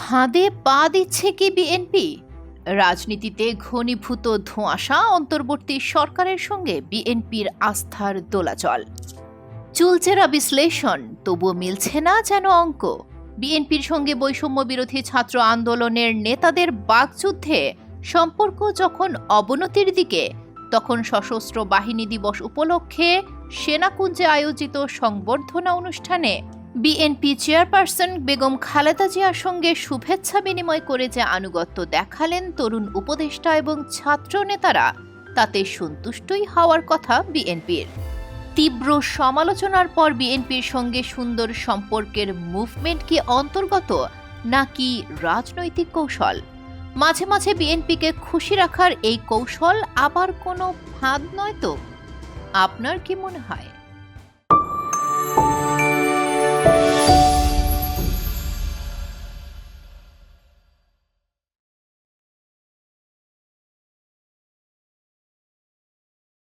ফাঁদে পা দিচ্ছে কি বিএনপি? রাজনীতিতে ঘনীভূত ধোঁয়াশা অন্তর্বর্তী সরকারের সঙ্গে বিএনপির আস্থার দোলাচল। চুলচেরা বিশ্লেষণ, তবুও মিলছে না যেন অঙ্ক। বিএনপির সঙ্গে বৈষম্য বিরোধী ছাত্র আন্দোলনের নেতাদের বাকযুদ্ধে সম্পর্ক যখন অবনতির দিকে, তখন সশস্ত্র বাহিনী দিবস উপলক্ষে সেনাকুঞ্জে আয়োজিত সংবর্ধনা অনুষ্ঠানে বিএনপি চেয়ারপারসন বেগম খালেদা জিয়ার সঙ্গে শুভেচ্ছা বিনিময় করে যে আনুগত্য দেখালেন তরুণ উপদেষ্টা এবং ছাত্র নেতারা, তাতে সন্তুষ্টই হওয়ার কথা বিএনপির। তীব্র সমালোচনার পর বিএনপির সঙ্গে সুন্দর সম্পর্কের মুভমেন্ট কি অন্তর্গত, নাকি রাজনৈতিক কৌশল? মাঝে মাঝে বিএনপিকে খুশি রাখার এই কৌশল আবার কোনো ফাঁদ নয় তো? আপনার কি মনে হয়?